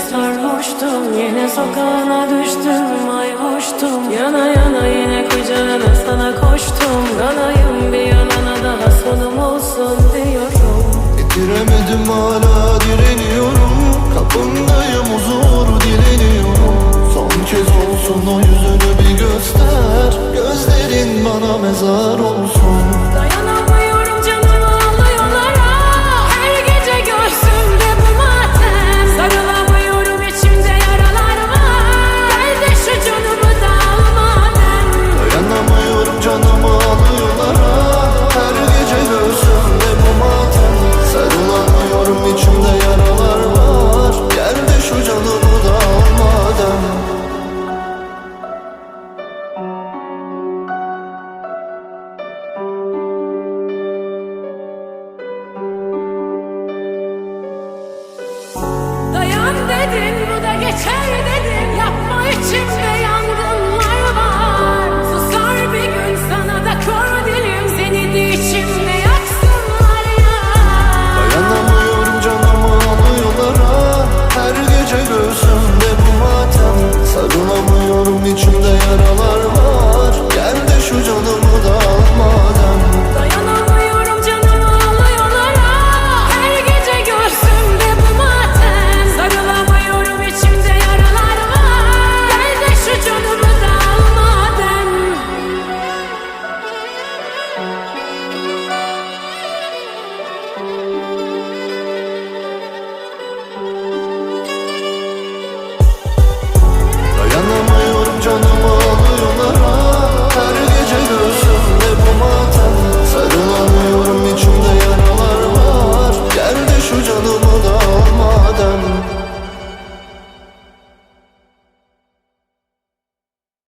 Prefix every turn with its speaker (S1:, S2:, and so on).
S1: sarhoştum. Yine sokağına düştüm Ay hoştum. Yana yana yine kucağına sana koştum. Kanayım bir geçer dedim yapma içimde.